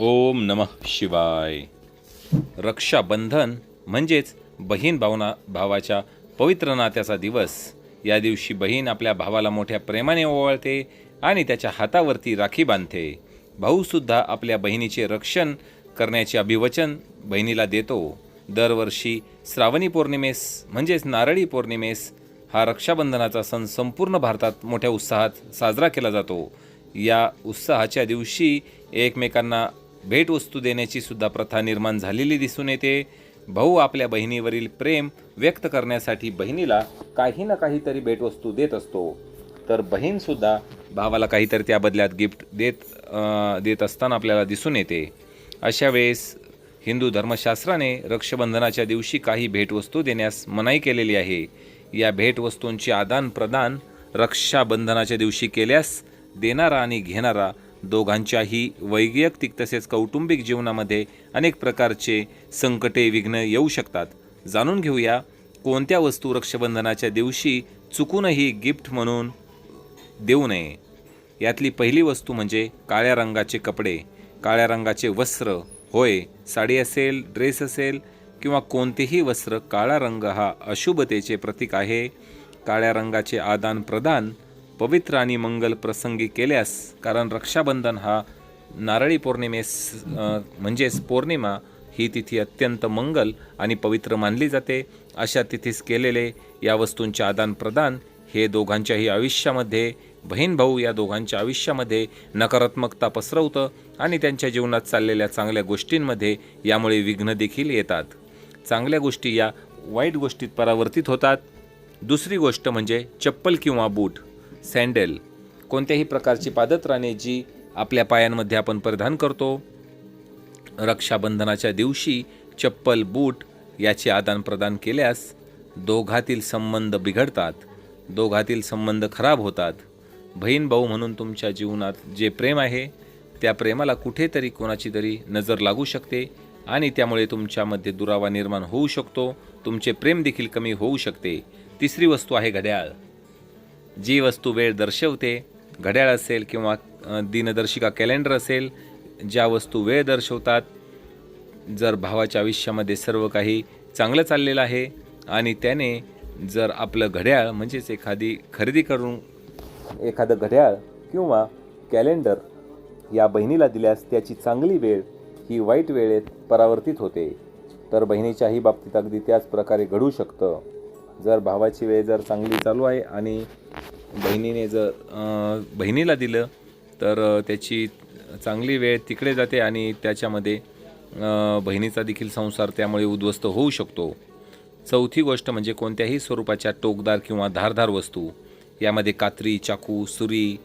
ओम नमः शिवाय. रक्षाबंधन म्हणजेच बहीण भावना भावाच्या पवित्र नात्याचा दिवस. या दिवशी बहीण आपल्या भावाला मोठ्या प्रेमाने ओवाळते आणि त्याच्या हातावरती राखी बांधते. भाऊसुद्धा आपल्या बहिणीचे रक्षण करण्याचे अभिवचन बहिणीला देतो. दरवर्षी श्रावणी पौर्णिमेस म्हणजेच नारळी पौर्णिमेस हा रक्षाबंधनाचा सण संपूर्ण भारतात मोठ्या उत्साहात साजरा केला जातो. या उत्साहाच्या दिवशी एकमेकांना भेटवस्तू देण्याची सुद्धा प्रथा निर्माण झालेली दिसून येते. भाऊ आपल्या बहिणीवरील प्रेम व्यक्त करण्यासाठी बहिणीला काही ना काहीतरी भेटवस्तू देत असतो. तर बहीणसुद्धा भावाला काहीतरी त्या बदल्यात गिफ्ट देत देत असताना आपल्याला दिसून येते. अशा वेळेस हिंदू धर्मशास्त्राने रक्षाबंधनाच्या दिवशी काही भेटवस्तू देण्यास मनाई केलेली आहे. या भेटवस्तूंचे आदानप्रदान रक्षाबंधनाच्या दिवशी केल्यास देणारा आणि घेणारा दोघांच्याही वैयक्तिक तसेच कौटुंबिक जीवनामध्ये अनेक प्रकारचे संकटे विघ्न येऊ शकतात. जाणून घेऊया कोणत्या वस्तू रक्षाबंधनाच्या दिवशी चुकूनही गिफ्ट म्हणून देऊ नये. यातली पहिली वस्तू म्हणजे काळ्या रंगाचे कपडे काळ्या रंगाचे वस्त्र. होय साडी असेल ड्रेस असेल किंवा कोणतेही वस्त्र काळा रंग हा अशुभतेचे प्रतीक आहे. काळ्या रंगाचे आदान प्रदान पवित्र आणि मंगल प्रसंगी केल्यास कारण रक्षाबंधन हा नारळी पौर्णिमेस म्हणजेच पौर्णिमा ही तिथी अत्यंत मंगल आणि पवित्र मानली जाते. अशा तिथीस केलेले या वस्तूंचे आदानप्रदान हे दोघांच्याही आयुष्यामध्ये बहीण भाऊ या दोघांच्या आयुष्यामध्ये नकारात्मकता पसरवतं आणि त्यांच्या जीवनात चाललेल्या चांगल्या गोष्टींमध्ये यामुळे विघ्न देखील येतात. चांगल्या गोष्टी या वाईट गोष्टीत परावर्तित होतात. दुसरी गोष्ट म्हणजे चप्पल किंवा बूट. सँडेल कोणत्याही प्रकारची पादत्राणे जी आपल्या पायांमध्ये आपण परिधान करतो. रक्षाबंधनाच्या दिवशी चप्पल बूट याचे आदानप्रदान केल्यास दोघातील संबंध बिघडतात दोघातील संबंध खराब होतात. बहीण भाऊ म्हणून तुमच्या जीवनात जे प्रेम आहे त्या प्रेमाला कुठेतरी कोणाची तरी नजर लागू शकते आणि त्यामुळे तुमच्यामध्ये दुरावा निर्माण होऊ शकतो तुमचे प्रेम देखील कमी होऊ शकते. तिसरी वस्तू आहे घड्याळ. जी वस्तू वेळ दर्शवते घड्याळ असेल किंवा दिनदर्शिका कॅलेंडर असेल ज्या वस्तू वेळ दर्शवतात जर भावाच्या आयुष्यामध्ये सर्व काही चांगलं चाललेलं आहे आणि त्याने जर आपलं घड्याळ म्हणजेच एखादी खरेदी करून एखादं घड्याळ किंवा कॅलेंडर या बहिणीला दिल्यास त्याची चांगली वेळ ही वाईट वेळेत परावर्तित होते. तर बहिणीच्याही बाबतीत अगदी त्याच प्रकारे घडू शकतं. जर भावाची वेळ जर चांगली चालू आहे आणि बहिणीने जर बहिणीला दिलं तर त्याची चांगली वेळ तिकडे जाते आणि त्याच्यामध्ये बहिणीचा देखील संसार त्यामुळे उद्ध्वस्त होऊ शकतो. चौथी गोष्ट म्हणजे कोणत्याही स्वरूपाच्या टोकदार किंवा धारधार वस्तू यामध्ये कात्री चाकू सुरी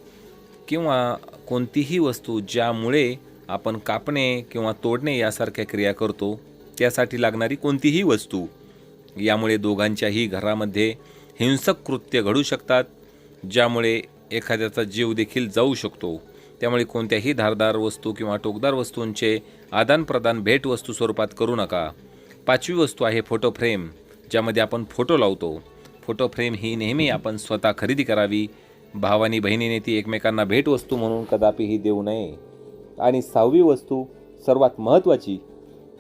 किंवा कोणतीही वस्तू ज्यामुळे आपण कापणे किंवा तोडणे यासारख्या क्रिया करतो त्यासाठी लागणारी कोणतीही वस्तू यामुळे दोघांच्याही घरामध्ये हिंसक कृत्य घडू शकतात. ज्यामुळे एखाद्याचा जीव देखील जाऊ शकतो. त्यामुळे कोणत्याही धारदार वस्तू किंवा टोकदार वस्तूंचे आदानप्रदान भेटवस्तू स्वरूपात करू नका. पाचवी वस्तू आहे फोटो फ्रेम ज्यामध्ये आपण फोटो लावतो. फोटो फ्रेम ही नेहमी आपण स्वतः खरेदी करावी. भावानी बहिणीने ती एकमेकांना भेटवस्तू म्हणून कदापिही देऊ नये. आणि सहावी वस्तू सर्वात महत्त्वाची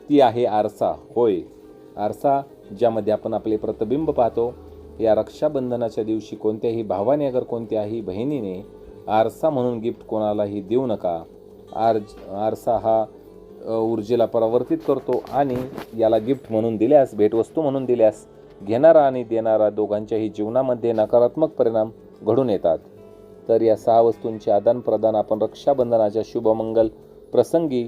ती आहे आरसा. होय आरसा ज्यामध्ये आपण आपले प्रतिबिंब पाहतो. या रक्षाबंधनाच्या दिवशी कोणत्याही भावाने अगर कोणत्याही बहिणीने आरसा म्हणून गिफ्ट कोणालाही देऊ नका. आर आरसा हा ऊर्जेला परावर्तित करतो आणि याला गिफ्ट म्हणून दिल्यास भेटवस्तू म्हणून दिल्यास घेणारा आणि देणारा दोघांच्याही जीवनामध्ये नकारात्मक परिणाम घडून येतात. तर या सहा वस्तूंचे आदानप्रदान आपण रक्षाबंधनाच्या शुभमंगल प्रसंगी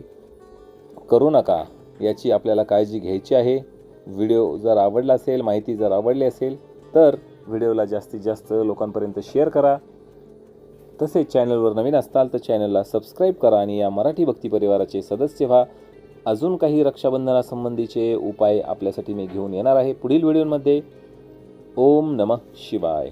करू नका. याची आपल्याला काळजी घ्यायची आहे. व्हिडिओ जर आवडला असेल माहिती जर आवडली असेल तर व्हिडिओला जास्तीत जास्त लोकांपर्यंत शेअर करा. तसेच चॅनलवर नवीन असताल तर चॅनलला सबस्क्राईब करा आणि या मराठी भक्ती परिवाराचे सदस्य व्हा. अजून काही रक्षाबंधनासंबंधीचे उपाय आपल्यासाठी मी घेऊन येणार आहे पुढील व्हिडिओमध्ये. ओम नमः शिवाय.